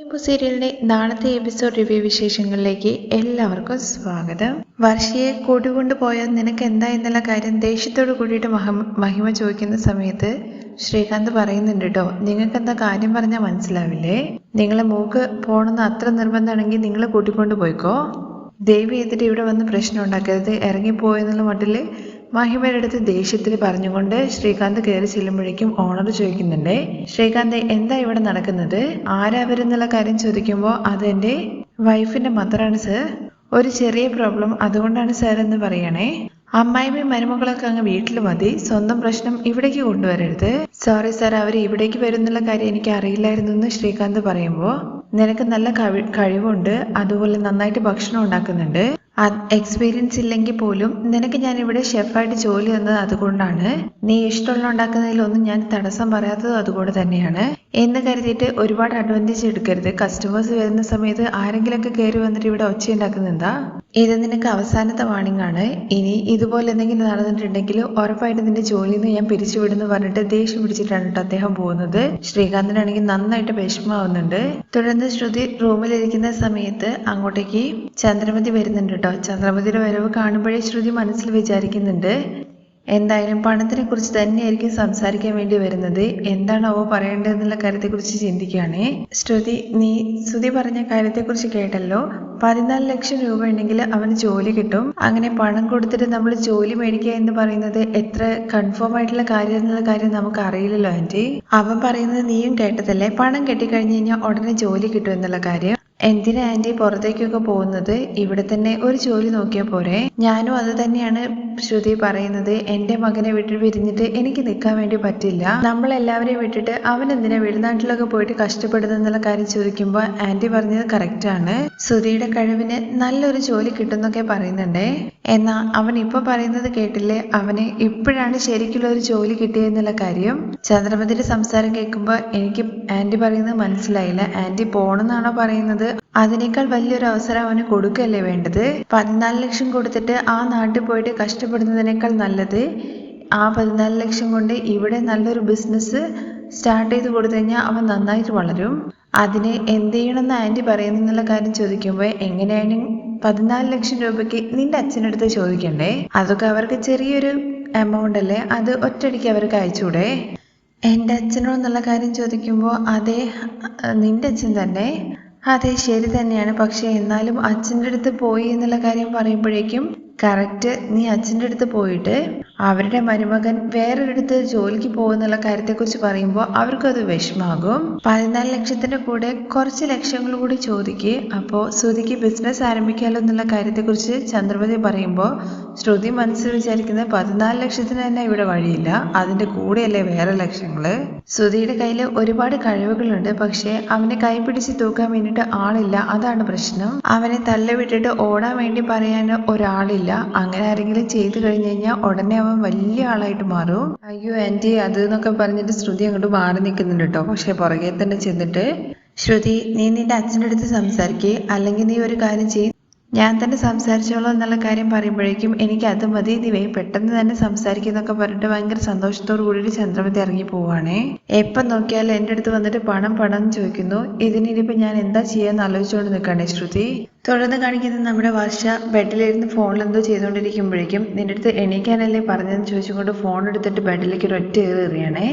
സീരിയലിന്റെ നാളത്തെ episode review വിശേഷങ്ങളിലേക്ക് എല്ലാവർക്കും സ്വാഗതം. വർഷയെ കൂട്ടിക്കൊണ്ടു പോയാൽ നിനക്ക് എന്താ എന്നുള്ള കാര്യം ദേഷ്യത്തോട് കൂടിയിട്ട് മഹം മഹിമ ചോദിക്കുന്ന സമയത്ത് ശ്രീകാന്ത് പറയുന്നുണ്ട് കേട്ടോ നിങ്ങൾക്ക് എന്താ കാര്യം പറഞ്ഞാൽ മനസ്സിലാവില്ലേ? നിങ്ങളെ മൂക്ക് പോണെന്ന് അത്ര നിർബന്ധമാണെങ്കിൽ നിങ്ങൾ കൂട്ടിക്കൊണ്ട് പോയിക്കോ. ദേവി എന്നിട്ട് ഇവിടെ വന്ന് പ്രശ്നം ഉണ്ടാക്കരുത്. ഇറങ്ങിപ്പോയെന്നുള്ള മട്ടിൽ മഹിമയുടെ ദേഷ്യത്തിൽ പറഞ്ഞുകൊണ്ട് ശ്രീകാന്ത് കയറി ചെല്ലുമ്പോഴേക്കും ഓണർ ചോദിക്കുന്നുണ്ട് ശ്രീകാന്ത് എന്താ ഇവിടെ നടക്കുന്നത്? ആരാ വരുന്നുള്ള കാര്യം ചോദിക്കുമ്പോൾ അതെന്റെ വൈഫിന്റെ മദറാണ് സർ. ഒരു ചെറിയ പ്രോബ്ലം അതുകൊണ്ടാണ് സർ എന്ന് പറയണേ. അമ്മായിമ്മയും മരുമകളൊക്കെ അങ്ങ് വീട്ടിൽ മതി. സ്വന്തം പ്രശ്നം ഇവിടേക്ക് കൊണ്ടുവരരുത്. സോറി സാർ അവർ ഇവിടേക്ക് വരുന്നുള്ള കാര്യം എനിക്ക് അറിയില്ലായിരുന്നു എന്ന് ശ്രീകാന്ത് പറയുമ്പോൾ നിനക്ക് നല്ല കഴി കഴിവുണ്ട്. അതുപോലെ നന്നായിട്ട് ഭക്ഷണം ഉണ്ടാക്കുന്നുണ്ട്. എക്സ്പീരിയൻസ് ഇല്ലെങ്കിൽ പോലും നിനക്ക് ഞാൻ ഇവിടെ ഷെഫായിട്ട് ജോലി തന്നത് അതുകൊണ്ടാണ്. നീ ഇഷ്ടമുള്ള ഉണ്ടാക്കുന്നതിലൊന്നും ഞാൻ തടസ്സം പറയാത്തത് അതുകൊണ്ട് തന്നെയാണ്. എന്ന് കരുതിയിട്ട് ഒരുപാട് അഡ്വാന്റേജ് എടുക്കരുത്. കസ്റ്റമേഴ്സ് വരുന്ന സമയത്ത് ആരെങ്കിലുമൊക്കെ കയറി വന്നിട്ട് ഇവിടെ ഒച്ച ഉണ്ടാക്കുന്നെന്താ ഇത് നിനക്ക് അവസാനത്തെ വാണിംഗ് ആണ്. ഇനി ഇതുപോലെ എന്തെങ്കിലും നടന്നിട്ടുണ്ടെങ്കിൽ ഉറപ്പായിട്ട് നിന്റെ ജോലിയിൽ നിന്ന് ഞാൻ പിരിച്ചുവിടുന്നു പറഞ്ഞിട്ട് ദേഷ്യം പിടിച്ചിട്ടാണ് കേട്ടോ അദ്ദേഹം പോകുന്നത്. ശ്രീകാന്തിനാണെങ്കിൽ നന്നായിട്ട് വിഷമാവുന്നുണ്ട് തുടർന്ന് ശ്രുതി റൂമിലിരിക്കുന്ന സമയത്ത് അങ്ങോട്ടേക്ക് ചന്ദ്രമതി വരുന്നുണ്ട് കേട്ടോ. ചന്ദ്രമതിയുടെ വരവ് കാണുമ്പോഴേ ശ്രുതി മനസ്സിൽ വിചാരിക്കുന്നുണ്ട് എന്തായാലും പണത്തിനെ കുറിച്ച് തന്നെയായിരിക്കും സംസാരിക്കാൻ വേണ്ടി വരുന്നത്. എന്താണ് അവ പറയേണ്ടതെന്നുള്ള കാര്യത്തെക്കുറിച്ച് ചിന്തിക്കുകയാണേ. ശ്രുതി നീ ശ്രുതി പറഞ്ഞ കാര്യത്തെക്കുറിച്ച് കേട്ടല്ലോ. പതിനാല് ലക്ഷം രൂപ ഉണ്ടെങ്കിൽ അവന് ജോലി കിട്ടും. അങ്ങനെ പണം കൊടുത്തിട്ട് നമ്മൾ ജോലി മേടിക്കുക എന്ന് പറയുന്നത് എത്ര കൺഫേം ആയിട്ടുള്ള കാര്യം എന്നുള്ള കാര്യം നമുക്ക് അറിയില്ലല്ലോ ആന്റി അവൻ പറയുന്നത് നീയും കേട്ടതല്ലേ? പണം കെട്ടിക്കഴിഞ്ഞ് കഴിഞ്ഞാൽ ഉടനെ ജോലി കിട്ടും എന്നുള്ള കാര്യം. എന്തിനാ ആന്റി പുറത്തേക്കൊക്കെ പോകുന്നത്? ഇവിടെ തന്നെ ഒരു ജോലി നോക്കിയാൽ പോരെ. ഞാനും അത് തന്നെയാണ് ശ്രുതി പറയുന്നത്. എന്റെ മകനെ വിട്ട് പിരിഞ്ഞിട്ട് എനിക്ക് നിൽക്കാൻ വേണ്ടി പറ്റില്ല. നമ്മൾ എല്ലാവരെയും വിട്ടിട്ട് അവൻ എന്തിനാ വീടുനാട്ടിലൊക്കെ പോയിട്ട് കഷ്ടപ്പെടുന്നെന്നുള്ള കാര്യം ചോദിക്കുമ്പോൾ ആന്റി പറഞ്ഞത് കറക്റ്റ് ആണ്. ശ്രുതിയുടെ കഴിവിന് നല്ലൊരു ജോലി കിട്ടുന്നൊക്കെ പറയുന്നുണ്ടേ. എന്നാ അവൻ ഇപ്പൊ പറയുന്നത് കേട്ടില്ലേ? അവന് ഇപ്പോഴാണ് ശരിക്കുള്ള ഒരു ജോലി കിട്ടിയെന്നുള്ള കാര്യം. ചന്ദ്രമതിയുടെ സംസാരം കേൾക്കുമ്പോൾ എനിക്ക് ആന്റി പറയുന്നത് മനസ്സിലായില്ല. ആന്റി പോണെന്നാണോ പറയുന്നത്? അതിനേക്കാൾ വലിയൊരു അവസരം അവന് കൊടുക്കല്ലേ വേണ്ടത്? പതിനാല് ലക്ഷം കൊടുത്തിട്ട് ആ നാട്ടിൽ പോയിട്ട് കഷ്ടപ്പെടുന്നതിനേക്കാൾ നല്ലത് ആ പതിനാല് ലക്ഷം കൊണ്ട് ഇവിടെ നല്ലൊരു ബിസിനസ് സ്റ്റാർട്ട് ചെയ്ത് കൊടുത്തു കഴിഞ്ഞാൽ അവൻ നന്നായിട്ട് വളരും. അതിന് എന്ത് ചെയ്യണമെന്ന് ആന്റി എന്നുള്ള കാര്യം ചോദിക്കുമ്പോൾ എങ്ങനെയാണ് പതിനാല് ലക്ഷം രൂപയ്ക്ക് നിന്റെ അച്ഛനടുത്ത് ചോദിക്കണ്ടേ? അതൊക്കെ അവർക്ക് ചെറിയൊരു എമൗണ്ട് അല്ലേ? അത് ഒറ്റയടിക്ക് അവർക്ക് അയച്ചൂടെ എന്റെ അച്ഛനോ എന്നുള്ള കാര്യം ചോദിക്കുമ്പോൾ അതെ നിന്റെ അച്ഛൻ തന്നെ. അതെ ശരി തന്നെയാണ്. പക്ഷേ എന്നാലും അച്ഛന്റെ അടുത്ത് പോയി എന്നുള്ള കാര്യം പറയുമ്പോഴേക്കും കറക്റ്റ് നീ അച്ഛന്റെ അടുത്ത് പോയിട്ട് അവരുടെ മരുമകൻ വേറൊരിടത്ത് ജോലിക്ക് പോകുന്നുള്ള കാര്യത്തെക്കുറിച്ച് പറയുമ്പോൾ അവർക്കത് വിഷമാകും. പതിനാല് ലക്ഷത്തിന്റെ കൂടെ കുറച്ച് ലക്ഷങ്ങൾ കൂടി ചോദിക്ക്. അപ്പോൾ ശ്രുതിക്ക് ബിസിനസ് ആരംഭിക്കാമല്ലോ എന്നുള്ള കാര്യത്തെക്കുറിച്ച് ചന്ദ്രപതി പറയുമ്പോൾ ശ്രുതി മനസ്സിൽ വിചാരിക്കുന്നത് പതിനാല് ലക്ഷത്തിന് തന്നെ ഇവിടെ വഴിയില്ല. അതിന്റെ കൂടെയല്ലേ വേറെ ലക്ഷങ്ങൾ? ശ്രുതിയുടെ കയ്യിൽ ഒരുപാട് കഴിവുകളുണ്ട്. പക്ഷെ അവനെ കൈപിടിച്ച് തൂക്കാൻ വേണ്ടിയിട്ട് ആളില്ല. അതാണ് പ്രശ്നം. അവനെ തള്ളിവിട്ടിട്ട് ഓടാൻ വേണ്ടി പറയാൻ ഒരാളില്ല. അങ്ങനെ ആരെങ്കിലും ചെയ്തു കഴിഞ്ഞു കഴിഞ്ഞാൽ ഉടനെ അവൻ വലിയ ആളായിട്ട് മാറും. അയ്യോ ആന്റി അത് എന്നൊക്കെ പറഞ്ഞിട്ട് ശ്രുതി അങ്ങോട്ട് മാറി നിൽക്കുന്നുണ്ട് കേട്ടോ. പക്ഷെ പുറകെ തന്നെ ചെന്നിട്ട് ശ്രുതി നീ നിന്റെ അച്ഛന്റെ അടുത്ത് സംസാരിക്കേ. അല്ലെങ്കിൽ നീ ഒരു കാര്യം ചെയ്യ് ഞാൻ തന്നെ സംസാരിച്ചോളൂ എന്നുള്ള കാര്യം പറയുമ്പോഴേക്കും എനിക്ക് അത് മതി. ദിവേ പെട്ടെന്ന് തന്നെ സംസാരിക്കുന്നൊക്കെ പറഞ്ഞിട്ട് ഭയങ്കര സന്തോഷത്തോടു കൂടിയിട്ട് ചന്ദ്രമതി ഇറങ്ങി പോവാണേ. എപ്പം നോക്കിയാലും എന്റെ അടുത്ത് വന്നിട്ട് പണം പണം ചോദിക്കുന്നു. ഇതിനിപ്പോൾ ഞാൻ എന്താ ചെയ്യാന്ന് ആലോചിച്ചുകൊണ്ട് നിൽക്കണേ ശ്രുതി. തുടർന്ന് കാണിക്കുന്നത് നമ്മുടെ വർഷ ബെഡിലിരുന്ന് ഫോണിൽ എന്തോ ചെയ്തുകൊണ്ടിരിക്കുമ്പോഴേക്കും നിന്റെ അടുത്ത് എണീക്കാനല്ലേ പറഞ്ഞതെന്ന് ചോദിച്ചുകൊണ്ട് ഫോൺ എടുത്തിട്ട് ബെഡിലേക്ക് ഒരു ഒറ്റ ഏറ് എറിയണേ.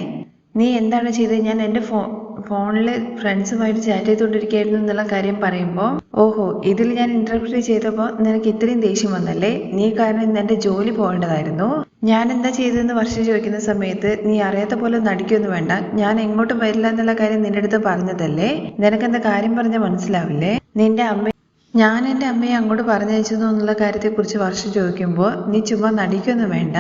നീ എന്താണ് ചെയ്തത്? ഞാൻ എന്റെ ഫോ ഫോണിൽ ഫ്രണ്ട്സുമായിട്ട് ചാറ്റ് ചെയ്തുകൊണ്ടിരിക്കുകയായിരുന്നു എന്നുള്ള കാര്യം പറയുമ്പോൾ ഓഹോ ഇതിൽ ഞാൻ ഇന്റർപ്രിറ്റ് ചെയ്തപ്പോൾ നിനക്ക് ഇത്രയും ദേഷ്യം വന്നല്ലേ? നീ കാരണം ഇന്ന് എന്റെ ജോലി പോകേണ്ടതായിരുന്നു. ഞാൻ എന്താ ചെയ്തതെന്ന് വർഷം ചോദിക്കുന്ന സമയത്ത് നീ അറിയാത്ത പോലെ നടിക്കൊന്നും വേണ്ട. ഞാൻ എങ്ങോട്ടും വരില്ല എന്നുള്ള കാര്യം നിന്റെ അടുത്ത് പറഞ്ഞതല്ലേ? നിനക്കെന്താ കാര്യം പറഞ്ഞാൽ മനസ്സിലാവില്ലേ? നിന്റെ അമ്മ ഞാൻ എന്റെ അമ്മയെ അങ്ങോട്ട് പറഞ്ഞയച്ചു എന്നുള്ള കാര്യത്തെക്കുറിച്ച് വർഷം ചോദിക്കുമ്പോൾ നീ ചുമ്മാ നടിക്കൊന്നും വേണ്ട.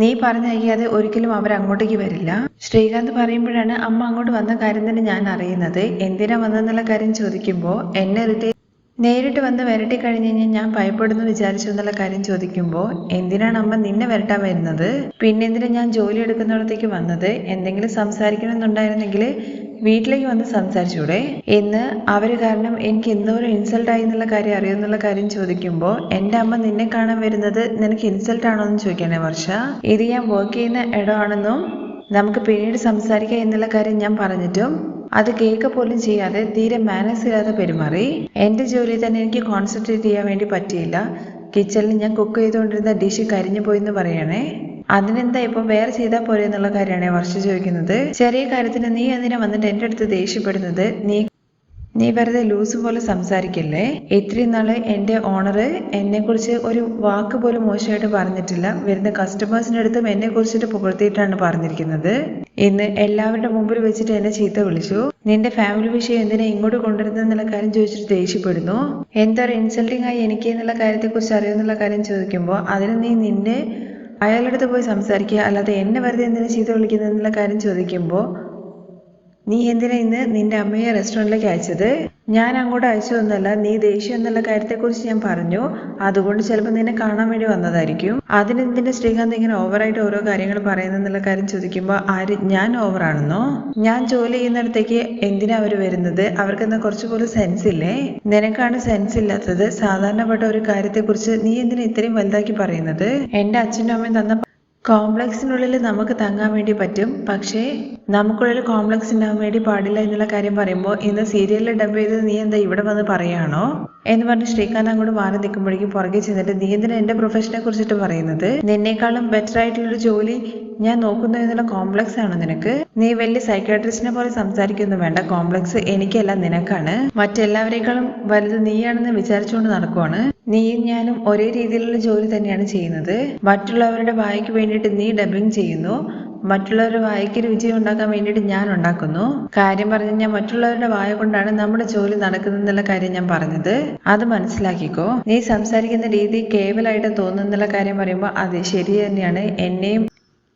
നീ പറഞ്ഞയക്കാതെ ഒരിക്കലും അവർ അങ്ങോട്ടേക്ക് വരില്ല. ശ്രീകാന്ത് പറയുമ്പോഴാണ് അമ്മ അങ്ങോട്ട് വന്ന കാര്യം തന്നെ ഞാൻ അറിയുന്നത്. എന്തിനാ വന്നെന്നുള്ള കാര്യം ചോദിക്കുമ്പോൾ എന്നെ റിട്ടേ നേരിട്ട് വന്ന് വരട്ടി കഴിഞ്ഞ് കഴിഞ്ഞാൽ ഞാൻ ഭയപ്പെടുന്നു വിചാരിച്ചു എന്നുള്ള കാര്യം ചോദിക്കുമ്പോൾ എന്തിനാണ് അമ്മ നിന്നെ വരട്ടാൻ വരുന്നത്? പിന്നെന്തിനാ ഞാൻ ജോലി എടുക്കുന്നിടത്തേക്ക് വന്നത്? എന്തെങ്കിലും സംസാരിക്കണമെന്നുണ്ടായിരുന്നെങ്കിൽ വീട്ടിലേക്ക് വന്ന് സംസാരിച്ചൂടെ? എന്ന് അവർ കാരണം എനിക്ക് എന്തോരം ഇൻസൾട്ട് ആയി എന്നുള്ള കാര്യം അറിയുന്നുള്ള കാര്യം ചോദിക്കുമ്പോൾ എന്റെ അമ്മ നിന്നെ കാണാൻ വരുന്നത് നിനക്ക് ഇൻസൾട്ട് ആണോ എന്ന് ചോദിക്കണേ വർഷ. ഇത് ഞാൻ വർക്ക് ചെയ്യുന്ന ഇടമാണെന്നും നമുക്ക് പിന്നീട് സംസാരിക്കാം എന്നുള്ള കാര്യം ഞാൻ പറഞ്ഞിട്ടും അത് കേൾക്ക പോലും ചെയ്യാതെ തീരെ മാനേഴ്സ് ഇല്ലാതെ പെരുമാറി. എന്റെ ജോലി തന്നെ എനിക്ക് കോൺസെൻട്രേറ്റ് ചെയ്യാൻ വേണ്ടി പറ്റിയില്ല. കിച്ചണിൽ ഞാൻ കുക്ക് ചെയ്തുകൊണ്ടിരുന്ന ഡിഷ് കരിഞ്ഞു പോയി എന്ന് പറയണേ. അതിനെന്താ ഇപ്പൊ വേറെ ചെയ്താൽ പോരെ എന്നുള്ള കാര്യമാണ് വർഷ ചോദിക്കുന്നത്. ചെറിയ കാര്യത്തിന് നീ എന്തിനാ വന്നിട്ട് എന്റെ അടുത്ത് ദേഷ്യപ്പെടുന്നത്? നീ നീ വെറുതെ ലൂസ് പോലെ സംസാരിക്കല്ലേ? ഇത്രയും നാൾ എന്റെ ഓണർ എന്നെ കുറിച്ച് ഒരു വാക്ക് പോലും മോശമായിട്ട് പറഞ്ഞിട്ടില്ല. വരുന്ന കസ്റ്റമേഴ്സിന്റെ അടുത്തും എന്നെ കുറിച്ചിട്ട് പുകഴ്ത്തിയിട്ടാണ് പറഞ്ഞിരിക്കുന്നത്. ഇന്ന് എല്ലാവരുടെ മുമ്പിൽ വെച്ചിട്ട് എന്നെ ചീത്ത വിളിച്ചു. നിന്റെ ഫാമിലി വിഷയം എന്തിനാ ഇങ്ങോട്ട് കൊണ്ടുവരുന്നതെന്നുള്ള കാര്യം ചോദിച്ചിട്ട് ദേഷ്യപ്പെടുന്നു. എന്താ ഒരു ഇൻസൾട്ടിങ് ആയി എനിക്ക് എന്നുള്ള കാര്യത്തെ കുറിച്ച് അറിയുന്നുള്ള കാര്യം ചോദിക്കുമ്പോൾ അതിന് നീ നിന്റെ അയാളുടെ അടുത്ത് പോയി സംസാരിക്കുക അല്ലാതെ എന്നെ വെറുതെ എന്തിനാ ചീത്ത വിളിക്കുന്നതെന്നുള്ള കാര്യം ചോദിക്കുമ്പോൾ നീ എന്തിനാ ഇന്ന് നിന്റെ അമ്മയെ റെസ്റ്റോറന്റിലേക്ക് അയച്ചത്? ഞാൻ അങ്ങോട്ട് അയച്ചതൊന്നല്ല നീ ദേഷ്യം എന്നുള്ള കാര്യത്തെക്കുറിച്ച് ഞാൻ പറഞ്ഞു. അതുകൊണ്ട് ചിലപ്പോൾ നിന്നെ കാണാൻ വേണ്ടി വന്നതായിരിക്കും. അതിനെന്തിന്റെ ശ്രീകാന്ത് ഇങ്ങനെ ഓവറായിട്ട് ഓരോ കാര്യങ്ങൾ പറയുന്നെന്നുള്ള കാര്യം ചോദിക്കുമ്പോൾ ആര് ഞാൻ ഓവറാണെന്നോ ഞാൻ ജോലി ചെയ്യുന്നിടത്തേക്ക് എന്തിനാ അവർ വരുന്നത്? അവർക്ക് കുറച്ച് കുറച്ചുപോലും സെൻസ് ഇല്ലേ? നിനക്കാണ് സെൻസ് ഇല്ലാത്തത്. സാധാരണപ്പെട്ട ഒരു കാര്യത്തെക്കുറിച്ച് നീ എന്തിനാ ഇത്രയും വലുതാക്കി പറയുന്നത്? എന്റെ അച്ഛനും അമ്മയും തന്ന കോംപ്ലക്സിനുള്ളിൽ നമുക്ക് തങ്ങാൻ വേണ്ടി പറ്റും. പക്ഷേ നമുക്കുള്ളിൽ കോംപ്ലക്സ് ഉണ്ടാകാൻ വേണ്ടി പാടില്ല എന്നുള്ള കാര്യം പറയുമ്പോൾ ഇന്ന് സീരിയലിൽ ഡബ് ചെയ്ത് നീ എന്താ ഇവിടെ വന്ന് പറയാണോ? എന്ന് പറഞ്ഞ് ശ്രീകാന്ത് അങ്ങോട്ട് മാറി നിൽക്കുമ്പോഴേക്കും പുറകെ ചെന്നിട്ട് നീ എന്തിനാ എന്റെ പ്രൊഫഷനെ കുറിച്ചിട്ട് പറയുന്നത്? നിന്നേക്കാളും ബെറ്റർ ആയിട്ടുള്ളൊരു ജോലി ഞാൻ നോക്കുന്നു എന്നുള്ള കോംപ്ലക്സ് ആണ് നിനക്ക്. നീ വലിയ സൈക്കാട്രിസ്റ്റിനെ പോലെ സംസാരിക്കൊന്നും വേണ്ട. കോംപ്ലക്സ് എനിക്കല്ല നിനക്കാണ്. മറ്റെല്ലാവരെക്കാളും വലുത് നീയാണെന്ന് വിചാരിച്ചുകൊണ്ട് നടക്കുവാണ്. നീയും ഞാനും ഒരേ രീതിയിലുള്ള ജോലി തന്നെയാണ് ചെയ്യുന്നത്. മറ്റുള്ളവരുടെ വായിക്ക് വേണ്ടിയിട്ട് നീ ഡബിങ് ചെയ്യുന്നു. മറ്റുള്ളവരുടെ വായിക്ക് രുചി ഉണ്ടാക്കാൻ വേണ്ടിയിട്ട് ഞാൻ ഉണ്ടാക്കുന്നു. കാര്യം പറഞ്ഞു ഞാൻ മറ്റുള്ളവരുടെ വായ കൊണ്ടാണ് നമ്മുടെ ജോലി നടക്കുന്നതെന്നുള്ള കാര്യം ഞാൻ പറഞ്ഞത്. അത് മനസ്സിലാക്കിക്കോ. നീ സംസാരിക്കുന്ന രീതി കേവലായിട്ട് തോന്നുന്നുള്ള കാര്യം പറയുമ്പോൾ അത് ശരി തന്നെയാണ്. എന്നെയും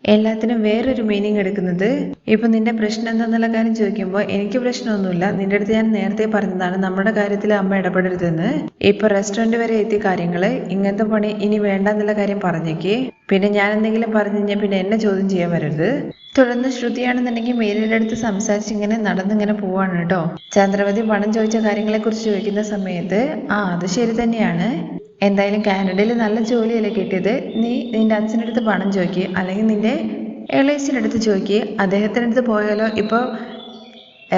എല്ലാത്തിനും വേറൊരു മീനിങ് എടുക്കുന്നത് ഇപ്പൊ നിന്റെ പ്രശ്നം എന്താന്നുള്ള കാര്യം ചോദിക്കുമ്പോൾ എനിക്ക് പ്രശ്നമൊന്നുമില്ല. നിന്റെ അടുത്ത് ഞാൻ നേരത്തെ പറഞ്ഞതാണ് നമ്മുടെ കാര്യത്തിൽ അമ്മ ഇടപെടരുതെന്ന്. ഇപ്പൊ റെസ്റ്റോറന്റ് വരെ എത്തിയ കാര്യങ്ങൾ ഇങ്ങനത്തെ പണി ഇനി വേണ്ടെന്നുള്ള കാര്യം പറഞ്ഞേക്ക്. പിന്നെ ഞാൻ എന്തെങ്കിലും പറഞ്ഞു കഴിഞ്ഞാൽ പിന്നെ എന്നെ ചോദ്യം ചെയ്യാൻ വരരുത്. തുടർന്ന് ശ്രുതിയാണെന്നുണ്ടെങ്കിൽ മേരിയുടെ അടുത്ത് സംസാരിച്ച് ഇങ്ങനെ നടന്നിങ്ങനെ പോവാണ് കേട്ടോ. ചന്ദ്രവതി പണം ചോദിച്ച കാര്യങ്ങളെ കുറിച്ച് ചോദിക്കുന്ന സമയത്ത് ആ അത് ശരി തന്നെയാണ്. എന്തായാലും കാനഡയിൽ നല്ല ജോലിയല്ലേ കിട്ടിയത്? നീ നിന്റെ അച്ഛന്റെ അടുത്ത് പണം ചോദിക്കുക അല്ലെങ്കിൽ നിന്റെ എളേച്ചിന്റെ അടുത്ത് ചോദിക്കുക അദ്ദേഹത്തിന്റെ അടുത്ത് പോയാലോ? ഇപ്പോൾ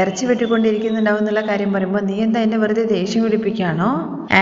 ഇറച്ചി വെട്ടിക്കൊണ്ടിരിക്കുന്നുണ്ടാവും എന്നുള്ള കാര്യം പറയുമ്പോൾ നീ എന്താ എന്നെ വെറുതെ ദേഷ്യം പിടിപ്പിക്കുകയാണോ?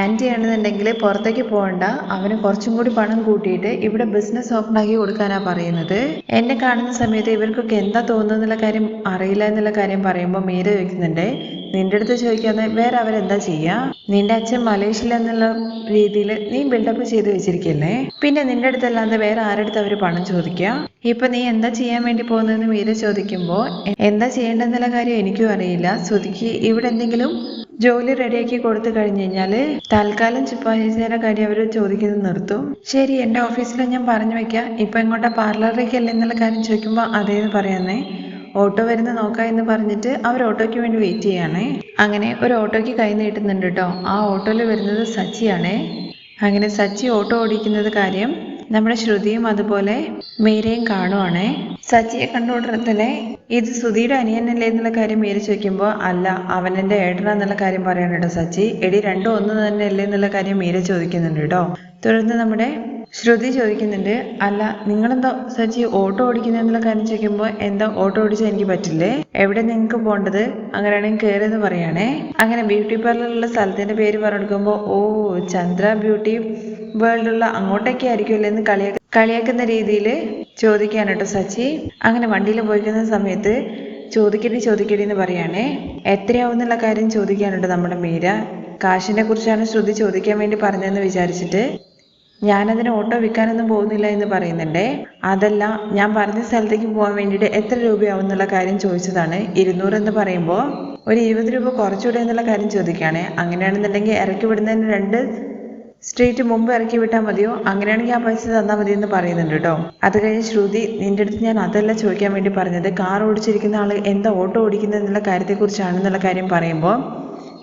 ആന്റി ആണെന്നുണ്ടെങ്കിൽ പുറത്തേക്ക് പോകണ്ട. അവന് കുറച്ചും കൂടി പണം കൂട്ടിയിട്ട് ഇവിടെ ബിസിനസ് ഓപ്പൺ ആക്കി കൊടുക്കാനാണ് പറയുന്നത്. എന്നെ കാണുന്ന സമയത്ത് ഇവർക്കൊക്കെ എന്താ തോന്നുന്നുള്ള കാര്യം അറിയില്ല എന്നുള്ള കാര്യം പറയുമ്പോൾ മീര ചോദിക്കുന്നുണ്ട്. നിന്റെ അടുത്ത് ചോദിക്കാതെ വേറെ അവരെന്താ ചെയ്യാ? നിന്റെ അച്ഛൻ മലേഷ്യയിൽ എന്നുള്ള രീതിയിൽ നീ ബിൽഡപ്പ് ചെയ്ത് വെച്ചിരിക്കല്ലേ? പിന്നെ നിന്റെ അടുത്തല്ലാതെ വേറെ ആരുടെ അടുത്ത് അവർ പണം ചോദിക്കുക ഇപ്പൊ നീ എന്താ ചെയ്യാൻ വേണ്ടി പോകുന്നതെന്ന് മീര ചോദിക്കുമ്പോൾ എന്താ ചെയ്യേണ്ടെന്നുള്ള കാര്യം എനിക്കും അറിയില്ല. ശ്രുതിക്ക് ഇവിടെ എന്തെങ്കിലും ജോലി റെഡിയാക്കി കൊടുത്തു കഴിഞ്ഞു കഴിഞ്ഞാൽ തൽക്കാലം പൈസയുടെ കാര്യം അവർ ചോദിക്കുന്നത് നിർത്തും. ശരി എന്റെ ഓഫീസിൽ ഞാൻ പറഞ്ഞു വെക്കാം. ഇപ്പൊ ഇങ്ങോട്ട് പാർലറിലേക്ക് അല്ലേ എന്നുള്ള കാര്യം ചോദിക്കുമ്പോൾ അതേന്ന് പറയാന്നേ. ഓട്ടോ വരുന്ന നോക്കാം എന്ന് പറഞ്ഞിട്ട് അവർ ഓട്ടോയ്ക്ക് വേണ്ടി വെയിറ്റ് ചെയ്യാണേ. അങ്ങനെ ഒരു ഓട്ടോയ്ക്ക് കൈ നീട്ടുന്നുണ്ട് കേട്ടോ ആ ഓട്ടോയിൽ വരുന്നത് സച്ചിയാണേ. അങ്ങനെ സച്ചി ഓട്ടോ ഓടിക്കുന്നത് കാര്യം നമ്മുടെ ശ്രുതിയും അതുപോലെ മീരയും കാണുവാണേ. സച്ചിയെ കണ്ട ഉടനെ തന്നെ ഇത് സുധിയുടെ അനിയനല്ലേ എന്നുള്ള കാര്യം മീര ചോദിക്കുമ്പോൾ അല്ല അവൻ എന്റെ ഏട്ടനാന്നുള്ള കാര്യം പറയാനുണ്ടോ സച്ചി. എടി രണ്ടും ഒന്ന് തന്നെ അല്ലേ എന്നുള്ള കാര്യം മീര ചോദിക്കുന്നുണ്ട് കേട്ടോ തുടർന്ന് നമ്മുടെ ശ്രുതി ചോദിക്കുന്നുണ്ട് അല്ല നിങ്ങളെന്താ സച്ചി ഓട്ടോ ഓടിക്കുന്നതെന്നുള്ള കാര്യം ചോദിക്കുമ്പോൾ എന്താ ഓട്ടോ ഓടിച്ചാൽ എനിക്ക് പറ്റില്ലേ? എവിടെ നിങ്ങൾക്ക് പോണ്ടത്? അങ്ങനെയാണെങ്കിൽ കയറിയെന്ന് പറയാണേ. അങ്ങനെ ബ്യൂട്ടി പാർലറുള്ള സ്ഥലത്തിന്റെ പേര് പറഞ്ഞെടുക്കുമ്പോൾ ഓ ചന്ദ്ര ബ്യൂട്ടി വേൾഡുള്ള അങ്ങോട്ടേക്ക് ആയിരിക്കുമല്ലോ എന്ന് കളിയാക്ക കളിയാക്കുന്ന രീതിയിൽ ചോദിക്കാണ് കേട്ടോ സച്ചി. അങ്ങനെ വണ്ടിയിൽ പോയിക്കുന്ന സമയത്ത് ചോദിക്കടി ചോദിക്കടി എന്ന് പറയാണേ. എത്രയാവുന്നുള്ള കാര്യം ചോദിക്കാനുണ്ട് നമ്മുടെ മീര. കാശിനെ കുറിച്ചാണ് ശ്രുതി ചോദിക്കാൻ വേണ്ടി പറഞ്ഞതെന്ന് വിചാരിച്ചിട്ട് ഞാനതിന് ഓട്ടോ വിൽക്കാനൊന്നും പോകുന്നില്ല എന്ന് പറയുന്നുണ്ടേ. അതല്ല ഞാൻ പറഞ്ഞ സ്ഥലത്തേക്ക് പോകാൻ വേണ്ടിയിട്ട് എത്ര രൂപയാവും എന്നുള്ള കാര്യം ചോദിച്ചതാണ്. ഇരുന്നൂറ് എന്ന് പറയുമ്പോൾ ഒരു ഇരുപത് രൂപ കുറച്ചുകൂടെ എന്നുള്ള കാര്യം ചോദിക്കുകയാണ്. അങ്ങനെയാണെന്നുണ്ടെങ്കിൽ ഇറക്കി വിടുന്നതിന് രണ്ട് സ്ട്രീറ്റ് മുമ്പ് ഇറക്കി വിട്ടാൽ മതിയോ? അങ്ങനെയാണെങ്കിൽ ആ പൈസ തന്നാൽ മതി എന്ന് പറയുന്നുണ്ട് കേട്ടോ. അത് കഴിഞ്ഞ് ശ്രുതി നിന്റെ അടുത്ത് ഞാൻ അതല്ല ചോദിക്കാൻ വേണ്ടി പറഞ്ഞത്. കാർ ഓടിച്ചിരിക്കുന്ന ആൾ എന്താ ഓട്ടോ ഓടിക്കുന്നത് എന്നുള്ള കാര്യത്തെക്കുറിച്ചാണെന്നുള്ള കാര്യം പറയുമ്പോൾ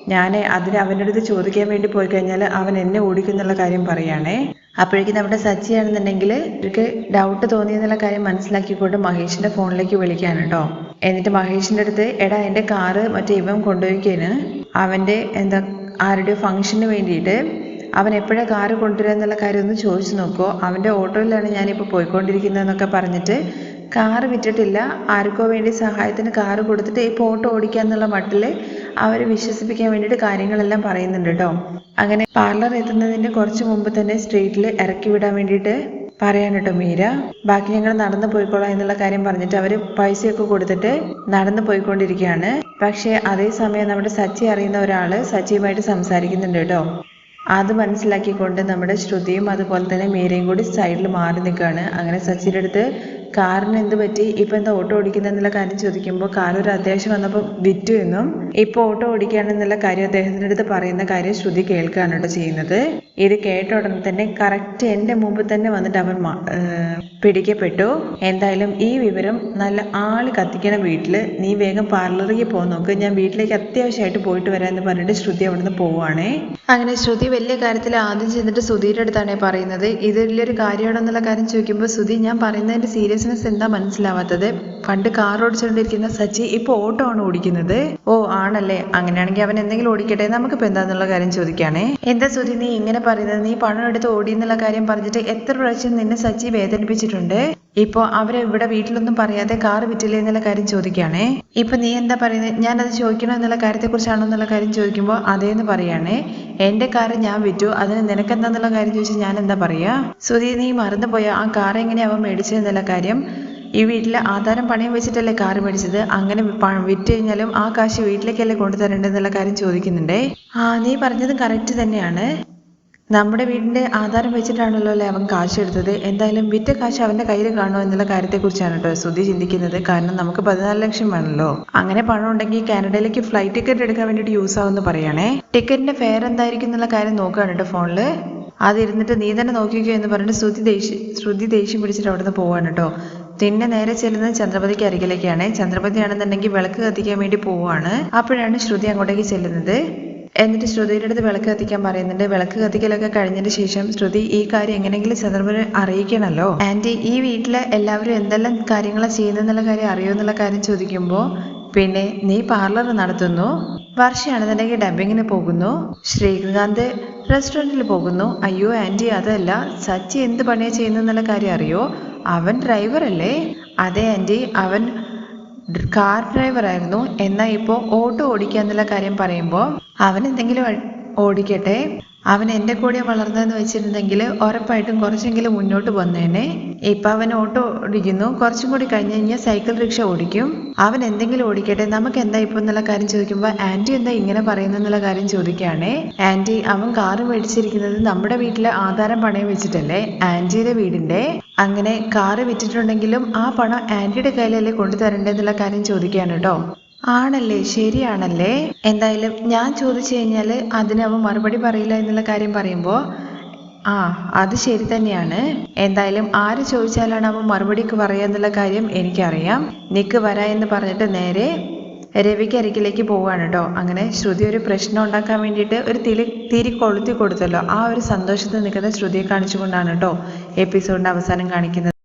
ഞാൻ അതിന് അവന്റെ അടുത്ത് ചോദിക്കാൻ വേണ്ടി പോയി കഴിഞ്ഞാൽ അവൻ എന്നെ ഓടിക്കുന്നുള്ള കാര്യം പറയുകയാണേ. അപ്പോഴേക്കും നമ്മുടെ സച്ചിയാണെന്നുണ്ടെങ്കിൽ ഇവർക്ക് ഡൗട്ട് തോന്നിയെന്നുള്ള കാര്യം മനസ്സിലാക്കിക്കൊണ്ട് മഹേഷിന്റെ ഫോണിലേക്ക് വിളിക്കാൻ കേട്ടോ എന്നിട്ട് മഹേഷിന്റെ അടുത്ത് എടാ എന്റെ കാറ് മറ്റേ ഇവൻ കൊണ്ടുപോയിക്കേന്. അവന്റെ എന്താ ആരുടെ ഫംഗ്ഷന് വേണ്ടിയിട്ട് അവൻ എപ്പോഴാണ് കാറ് കൊണ്ടുവരിക എന്നുള്ള കാര്യം ഒന്ന് ചോദിച്ചു നോക്കുമോ അവന്റെ ഓട്ടോയിലാണ് ഞാനിപ്പോൾ പോയിക്കൊണ്ടിരിക്കുന്നതെന്നൊക്കെ പറഞ്ഞിട്ട് കാറ് വിറ്റിട്ടില്ല. ആർക്കോ വേണ്ടി സഹായത്തിന് കാറ് കൊടുത്തിട്ട് ഇപ്പോൾ ഓട്ടോ ഓടിക്കുക എന്നുള്ള മട്ടിൽ അവരെ വിശ്വസിപ്പിക്കാൻ വേണ്ടിയിട്ട് കാര്യങ്ങളെല്ലാം പറയുന്നുണ്ട് കേട്ടോ അങ്ങനെ പാർലർ എത്തുന്നതിന്റെ കുറച്ച് മുമ്പ് തന്നെ സ്ട്രീറ്റിൽ ഇറക്കി വിടാൻ വേണ്ടിയിട്ട് പറയാൻ കേട്ടോ മീര. ബാക്കി ഞങ്ങൾ നടന്നു പോയിക്കോളാം എന്നുള്ള കാര്യം പറഞ്ഞിട്ട് അവർ പൈസയൊക്കെ കൊടുത്തിട്ട് നടന്നു പോയിക്കൊണ്ടിരിക്കുകയാണ്. പക്ഷേ അതേസമയം നമ്മുടെ സച്ചി അറിയുന്ന ഒരാൾ സച്ചിയുമായിട്ട് സംസാരിക്കുന്നുണ്ട് കേട്ടോ അത് മനസ്സിലാക്കിക്കൊണ്ട് നമ്മുടെ ശ്രുതിയും അതുപോലെ തന്നെ മീരയും കൂടി സൈഡിൽ മാറി നിൽക്കുകയാണ്. അങ്ങനെ സച്ചിയുടെ അടുത്ത് കാറിന് എന്ത് പറ്റി? ഇപ്പം എന്താ ഓട്ടോ ഓടിക്കുന്നതെന്നുള്ള കാര്യം ചോദിക്കുമ്പോൾ കാർ ഒരു അത്യാവശ്യം വന്നപ്പോൾ വിറ്റു എന്നും ഇപ്പോൾ ഓട്ടോ ഓടിക്കുകയാണെന്നുള്ള കാര്യം അദ്ദേഹത്തിന്റെ അടുത്ത് പറയുന്ന കാര്യം ശ്രുതി കേൾക്കുകയാണ് കേട്ടോ ചെയ്യുന്നത്. ഇത് കേട്ട ഉടനെ തന്നെ കറക്റ്റ് എന്റെ മുമ്പ് തന്നെ വന്നിട്ട് അവൻ പിടിക്കപ്പെട്ടു. എന്തായാലും ഈ വിവരം നല്ല ആൾ കത്തിക്കണ വീട്ടിൽ നീ വേഗം പാർലറിൽ പോകാൻ നോക്ക്. ഞാൻ വീട്ടിലേക്ക് അത്യാവശ്യമായിട്ട് പോയിട്ട് വരാമെന്ന് പറഞ്ഞിട്ട് ശ്രുതി അവിടുന്ന് പോവുകയാണേ. അങ്ങനെ ശ്രുതി വലിയ കാര്യത്തിൽ ആദ്യം ചെന്നിട്ട് സുധീരുടെ അടുത്താണ് പറയുന്നത് വലിയൊരു കാര്യമാണെന്നുള്ള കാര്യം ചോദിക്കുമ്പോൾ സുധി ഞാൻ പറയുന്നതിന്റെ സീരിയസ്നെസ് എന്താ മനസ്സിലാവാത്തത്? പണ്ട് കാർ ഓടിച്ചുകൊണ്ടിരിക്കുന്ന സച്ചി ഇപ്പോൾ ഓട്ടോ ആണ് ഓടിക്കുന്നത്. ഓ ആണല്ലേ? അങ്ങനെയാണെങ്കിൽ അവൻ എന്തെങ്കിലും ഓടിക്കട്ടെ? നമുക്ക് നമുക്കിപ്പോൾ എന്താന്നുള്ള കാര്യം ചോദിക്കുകയാണേ എന്താ സുധി നീ ഇങ്ങനെ പറയുന്നത്? നീ പണം എടുത്ത് ഓടി എന്നുള്ള കാര്യം പറഞ്ഞിട്ട് എത്ര പ്രാവശ്യം നിന്നെ സച്ചി വേദനിപ്പിച്ചിട്ടുണ്ട്? ഇപ്പോൾ അവരെ ഇവിടെ വീട്ടിലൊന്നും പറയാതെ കാർ വിറ്റില്ലേ എന്നുള്ള കാര്യം ചോദിക്കുകയാണേ ഇപ്പൊ നീ എന്താ പറയുന്നത്? ഞാൻ അത് ചോദിക്കണോ എന്നുള്ള കാര്യത്തെക്കുറിച്ചാണോ എന്നുള്ള കാര്യം ചോദിക്കുമ്പോൾ അതേന്ന് പറയുകയാണേ എന്റെ കാർ ഞാൻ വിറ്റു. അതിന് നിനക്കെന്താന്നുള്ള കാര്യം ചോദിച്ചാൽ ഞാൻ എന്താ പറയാ? സുധി നീ മറന്നുപോയ ആ കാർ എങ്ങനെയാവും മേടിച്ചതെന്നുള്ള കാര്യം ഈ വീട്ടിൽ ആധാരം പണയം വെച്ചിട്ടല്ലേ കാറ് മേടിച്ചത്? അങ്ങനെ വിറ്റ് കഴിഞ്ഞാലും ആ കാശ് വീട്ടിലേക്കല്ലേ കൊണ്ടുതരേണ്ടതെന്നുള്ള കാര്യം ചോദിക്കുന്നുണ്ടേ. ആ നീ പറഞ്ഞത് കറക്റ്റ് തന്നെയാണ്. നമ്മുടെ വീടിന്റെ ആധാരം വെച്ചിട്ടാണല്ലോ അല്ലേ അവൻ കാശ് എടുത്തത്? എന്തായാലും വിറ്റ കാശ് അവന്റെ കയ്യിൽ കാണുമോ എന്നുള്ള കാര്യത്തെക്കുറിച്ചാണ് കേട്ടോ ശ്രുതി ചിന്തിക്കുന്നത്. കാരണം നമുക്ക് പതിനാല് ലക്ഷം വേണമല്ലോ. അങ്ങനെ പണം ഉണ്ടെങ്കിൽ കാനഡയിലേക്ക് ഫ്ലൈറ്റ് ടിക്കറ്റ് എടുക്കാൻ വേണ്ടിയിട്ട് യൂസ് ആവുമെന്ന് പറയണേ. ടിക്കറ്റിന്റെ ഫെയർ എന്തായിരിക്കും എന്നുള്ള കാര്യം നോക്കുകയാണ് കേട്ടോ ഫോണിൽ. അതിരുന്നിട്ട് നീ തന്നെ നോക്കിക്കോ എന്ന് പറഞ്ഞിട്ട് ശ്രുതി ദേഷ്യം ശ്രുതി ദേഷ്യം പിടിച്ചിട്ട് അവിടുന്ന് പോവാണ് കേട്ടോ. പിന്നെ നേരെ ചെല്ലുന്നത് ചന്ദ്രപതിക്ക് അരികിലേക്കാണ്. ചന്ദ്രപതി ആണെന്നുണ്ടെങ്കിൽ വിളക്ക് കത്തിക്കാൻ വേണ്ടി പോവാണ് അപ്പോഴാണ് ശ്രുതി അങ്ങോട്ടേക്ക് ചെല്ലുന്നത്. എന്നിട്ട് ശ്രുതിയുടെ അടുത്ത് വിളക്ക് കത്തിക്കാൻ പറയുന്നുണ്ട്. വിളക്ക് കത്തിക്കലൊക്കെ കഴിഞ്ഞതിന് ശേഷം ശ്രുതി ഈ കാര്യം എങ്ങനെയെങ്കിലും ചന്ദ്രപതി അറിയിക്കണല്ലോ. ആൻഡ് ഈ വീട്ടിലെ എല്ലാവരും എന്തെല്ലാം കാര്യങ്ങളാണ് ചെയ്യുന്നതെന്നുള്ള കാര്യം അറിയോ എന്നുള്ള കാര്യം ചോദിക്കുമ്പോൾ പിന്നെ നീ പാർലർ നടത്തുന്നു. വർഷയാണെന്നുണ്ടെങ്കിൽ ഡബിങ്ങിന് പോകുന്നു. ശ്രീകാന്ത് റെസ്റ്റോറന്റിൽ പോകുന്നു. അയ്യോ ആന്റി അതല്ല. സച്ചി എന്ത് പണിയാണ് ചെയ്യുന്നതെന്നുള്ള കാര്യം അറിയോ? അവൻ ഡ്രൈവർ അല്ലേ? അതെ ആന്റി അവൻ കാർ ഡ്രൈവറായിരുന്നു എന്നാൽ ഇപ്പോൾ ഓട്ടോ ഓടിക്കുക എന്നുള്ള കാര്യം പറയുമ്പോൾ അവൻ എന്തെങ്കിലും ഓടിക്കട്ടെ? അവൻ എന്റെ കൂടെ വളർന്നതെന്ന് വെച്ചിരുന്നെങ്കിൽ ഉറപ്പായിട്ടും കുറച്ചെങ്കിലും മുന്നോട്ട് വന്നേനെ. ഇപ്പം അവൻ ഓട്ടോ ഓടിക്കുന്നു. കുറച്ചും കൂടി കഴിഞ്ഞ് കഴിഞ്ഞാൽ സൈക്കിൾ റിക്ഷ ഓടിക്കും. അവൻ എന്തെങ്കിലും ഓടിക്കട്ടെ? നമുക്ക് എന്താ ഇപ്പം എന്നുള്ള കാര്യം ചോദിക്കുമ്പോൾ ആന്റി എന്താ ഇങ്ങനെ പറയുന്നു എന്നുള്ള കാര്യം ചോദിക്കുകയാണേ. ആന്റി അവൻ കാറ് മേടിച്ചിരിക്കുന്നത് നമ്മുടെ വീട്ടിലെ ആധാരം പണയം വെച്ചിട്ടല്ലേ? ആന്റിയുടെ വീടിന്റെ. അങ്ങനെ കാറ് വിറ്റിട്ടുണ്ടെങ്കിലും ആ പണം ആന്റിയുടെ കയ്യിലല്ലേ കൊണ്ടുതരണ്ടേ എന്നുള്ള കാര്യം ചോദിക്കുകയാണ് കേട്ടോ. ആണല്ലേ? ശരിയാണല്ലേ? എന്തായാലും ഞാൻ ചോദിച്ചു കഴിഞ്ഞാൽ അതിന് അവൻ മറുപടി പറയില്ല എന്നുള്ള കാര്യം പറയുമ്പോൾ ആ അത് ശരി തന്നെയാണ്. എന്തായാലും ആര് ചോദിച്ചാലാണ് അവൻ മറുപടിക്ക് പറയുക എന്നുള്ള കാര്യം എനിക്കറിയാം. നിക്ക് വരാ എന്ന് പറഞ്ഞിട്ട് നേരെ രവിക്ക് അരികിലേക്ക് പോവുകയാണ് കേട്ടോ അങ്ങനെ ശ്രുതി ഒരു പ്രശ്നം ഉണ്ടാക്കാൻ വേണ്ടിയിട്ട് ഒരു തിരി തിരി കൊളുത്തി കൊടുത്തല്ലോ. ആ ഒരു സന്തോഷത്തിൽ നിൽക്കുന്ന ശ്രുതിയെ കാണിച്ചുകൊണ്ടാണ് കേട്ടോ എപ്പിസോഡിന്റെ അവസാനം കാണിക്കുന്നത്.